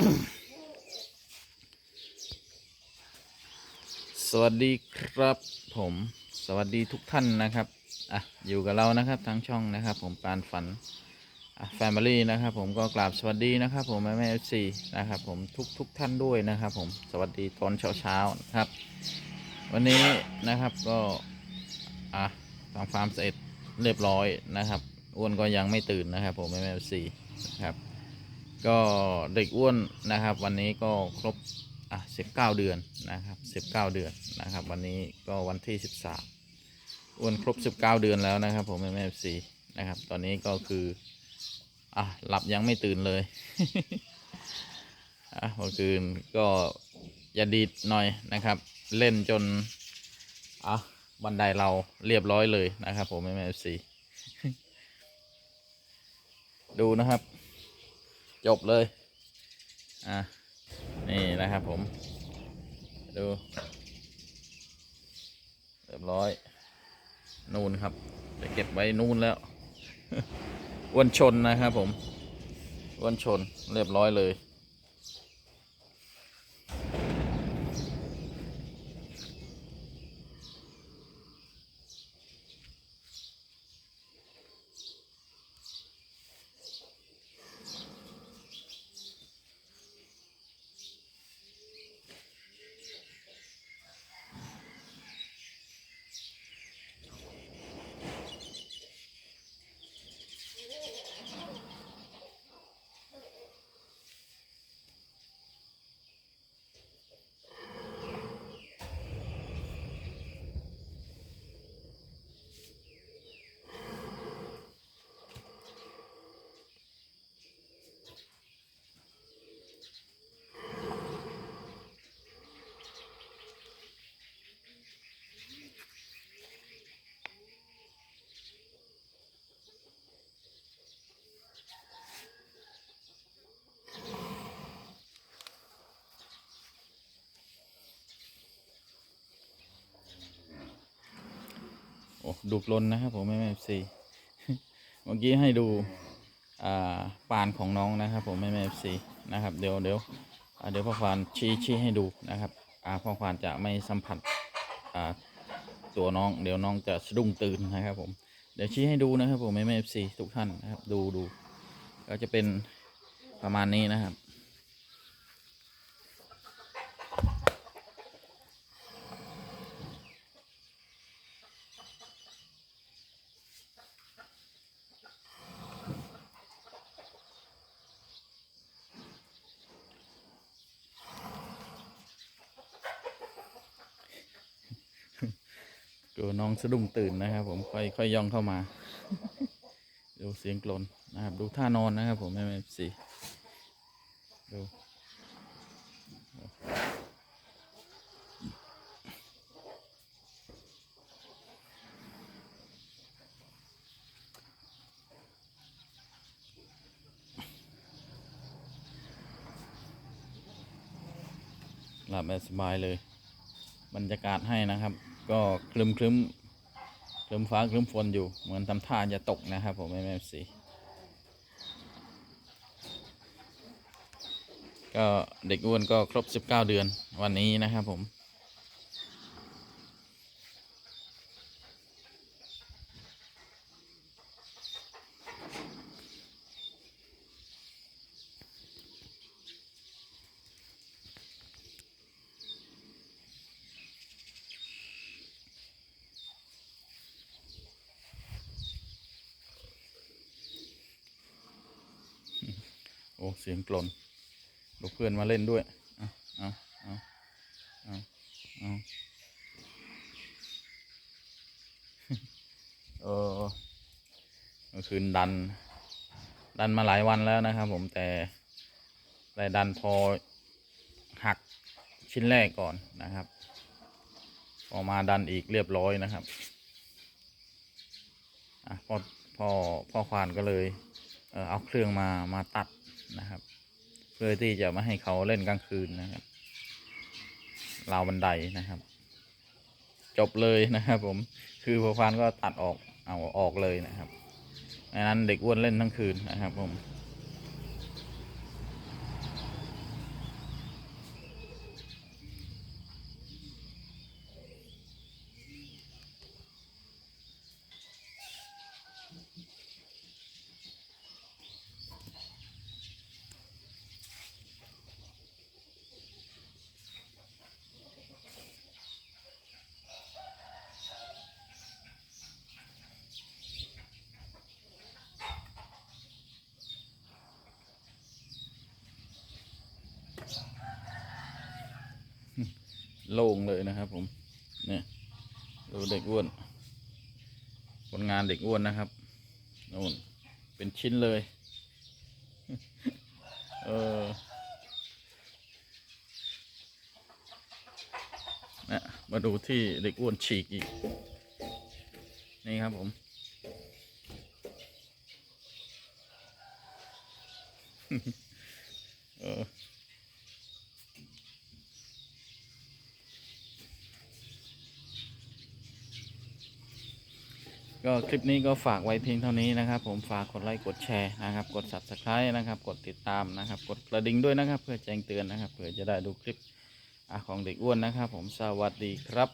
สวัสดีครับผมสวัสดีทุกท่านนะครับอะอยู่กับเรานะครับทางช่องนะครับ ผมปานฝันอะแฟมิลี่นะครับผมก็กราบสวัสดีนะครับ ผมแม่แม่เอฟซีนะครับผมทุกทุกท่านด้วยนะครับ ผมสวัสดีตอนเช้าเช้านะครับ วันนี้นะครับก็อะทำฟาร์มเสร็จเรียบร้อยนะครับอ้วนก็ยังไม่ตื่นนะครับ ผมแม่แม่เอฟซีนะครับ ก็เด็กอ้วนนะครับ วันนี้ก็ครบอะสิบเก้าเดือนนะครับสิบเก้าเดือนนะครับ วันนี้ก็วันที่สิบสามอ้วนครบสิบเก้าเดือนแล้วนะครับ ผมแม่แม่ซีนะครับ ตอนนี้ก็คืออะหลับยังไม่ตื่นเลยอะเมื่อคืนก็อย่าดีดหน่อยนะครับ เล่นจนอะบันไดเราเรียบร้อยเลยนะครับ ผมแม่แม่ซีดูนะครับ จบเลย อะ นี่นะครับผม ดู เรียบร้อย นูนครับจะเก็บไว้นูนแล้วอ้วนชนนะครับผมอ้วนชนเรียบร้อยเลย ดุกลนนะครับผมแม่แม่ซีเมื่อกี้ให้ดูอ่าปานของน้องนะครับผมแม่แม่ซีนะครับเดี๋ยวเดี๋ยวเดี๋ยวพ่อควานชี้ชี้ให้ดูนะครับอ่าพ่อควานจะไม่สัมผัสอ่าตัวน้อง เดี๋ยวน้องจะสะดุ้งตื่นนะครับผมเดี๋ยวชี้ให้ดูนะครับผมแม่แม่ซีทุกท่านนะครับดูดูก็จะเป็นประมาณนี้นะครับ ดูน้องสะดุ้งตื่นนะครับ ผมค่อยค่อยย่องเข้ามา ดูเสียงกลนนะครับ ดูท่านอนนะครับ ผมแม่แม่สีดูหลับแบบสบายเลย บรรยากาศให้นะครับ ก็คลึมคลึมคลึมฟ้าคลึมฝนอยู่ เหมือนทำท่าจะตกนะครับผมแม่แม่สีก็เด็กอ้วนก็ครบ 19 เดือนวันนี้นะครับผม โอ้ เสียงกลนลูกเพื่อนมาเล่นด้วย เอาเอาเอาเอาเอาเออเมื่อคืนดัน ดันมาหลายวันแล้วนะครับผมแต่แต่ดันพอหักชิ้นแรกก่อนนะครับ พอมาดันอีกเรียบร้อยนะครับอะพอพอพ่อควานก็เลย เอ่อเอาเครื่องมามาตัด นะครับ เพื่อที่จะไม่ให้เขาเล่นกลางคืนนะครับราวบันไดนะครับ จบเลยนะครับ ผมคือพอฟานก็ตัดออกเอาออกเลยนะครับดังนั้นเด็กอ้วนเล่นทั้งคืนนะครับ ผม โล่งเลยนะครับ ผม เนี่ยดูเด็กอ้วนผลงานเด็กอ้วนนะครับนู่นเป็นชิ้นเลย เออนะมาดูที่เด็กอ้วนฉีกอีก นี่ครับผมเออ ก็คลิปนี้ก็ฝากไว้เพียงเท่านี้นะครับ ผมฝากกดไลค์กดแชร์นะครับ กด subscribe นะครับ กดติดตามนะครับ กดกระดิ่งด้วยนะครับ เพื่อแจ้งเตือนนะครับ เพื่อจะได้ดูคลิปอของเด็กอ้วนนะครับ ผมสวัสดีครับ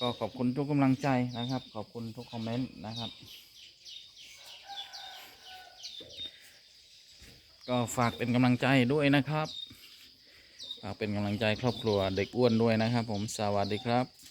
ก็ขอบคุณทุกกำลังใจนะครับ ขอบคุณทุกคอมเมนต์นะครับ ก็ฝากเป็นกำลังใจด้วยนะครับฝากเป็นกำลังใจครอบครัวเด็กอ้วนด้วยนะครับ ผมสวัสดีครับ